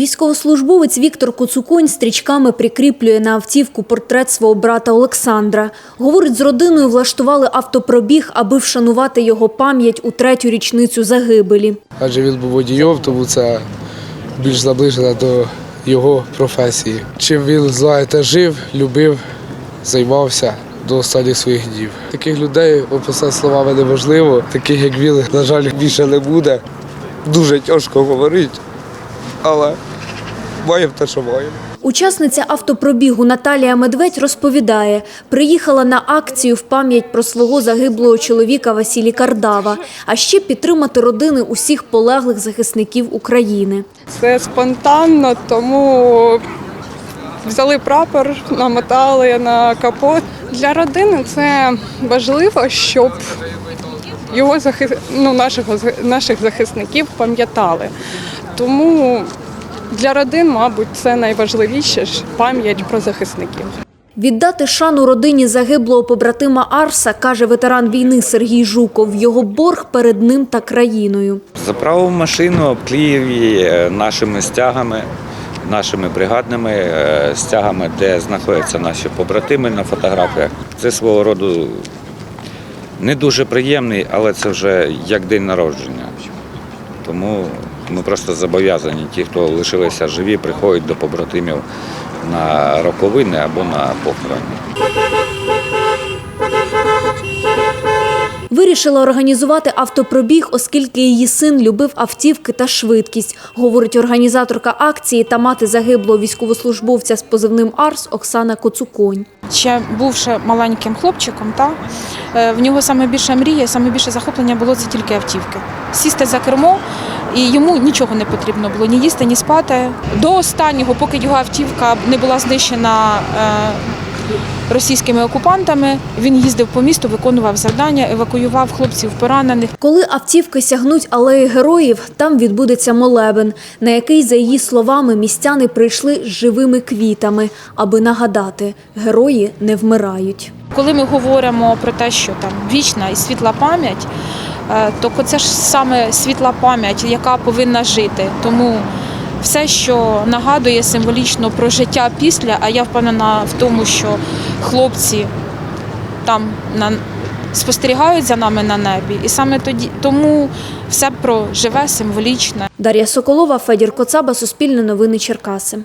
Військовослужбовець Віктор Коцуконь стрічками прикріплює на автівку портрет свого брата Олександра. Говорить, з родиною влаштували автопробіг, аби вшанувати його пам'ять у третю річницю загибелі. адже він був водієм, тому це більш наближено до його професії. Чим він, знаєте, жив, любив, займався до останніх своїх днів. Таких людей описати словами неможливо, таких як він, на жаль, більше не буде. Дуже тяжко говорити, але маємо те, що маємо. Учасниця автопробігу Наталія Медведь розповідає, приїхала на акцію в пам'ять про свого загиблого чоловіка Василі Кардава, а ще підтримати родини усіх полеглих захисників України. Це спонтанно, тому взяли прапор, намотали на капот. Для родини це важливо, щоб його захис... ну, наших, наших захисників пам'ятали. Тому для родин, мабуть, це найважливіше ж пам'ять про захисників. Віддати шану родині загиблого побратима Арса, каже ветеран війни Сергій Жуков, його борг перед ним та країною. Заправив машину, обклеїв її е, нашими стягами, нашими бригадними е, стягами, де знаходяться наші побратими на фотографіях. Це свого роду не дуже приємний, але це вже як день народження. Тому ми просто зобов'язані, ті, хто лишилися живі, приходять до побратимів на роковини або на похорони. Вирішила організувати автопробіг, оскільки її син любив автівки та швидкість, говорить організаторка акції та мати загиблого військовослужбовця з позивним Арс Оксана Коцуконь. ще бувши маленьким хлопчиком, та, е, в нього саме більше мрія, саме більше захоплення було це тільки автівки. Сісти за кермо, і йому нічого не потрібно було ні їсти, ні спати. До останнього, поки його автівка не була знищена е, російськими окупантами, він їздив по місту, виконував завдання, евакуював хлопців поранених. Коли автівки сягнуть алеї героїв, там відбудеться молебен, на який, за її словами, містяни прийшли з живими квітами, аби нагадати, герої не вмирають. Коли ми говоримо про те, що там вічна і світла пам'ять, е, то це ж саме світла пам'ять, яка повинна жити. Тому все, що нагадує символічно про життя після, а я впевнена в тому, що хлопці там на спостерігають за нами на небі, і саме тоді тому все про живе, символічне. Дар'я Соколова, Федір Коцаба, Суспільне новини Черкаси.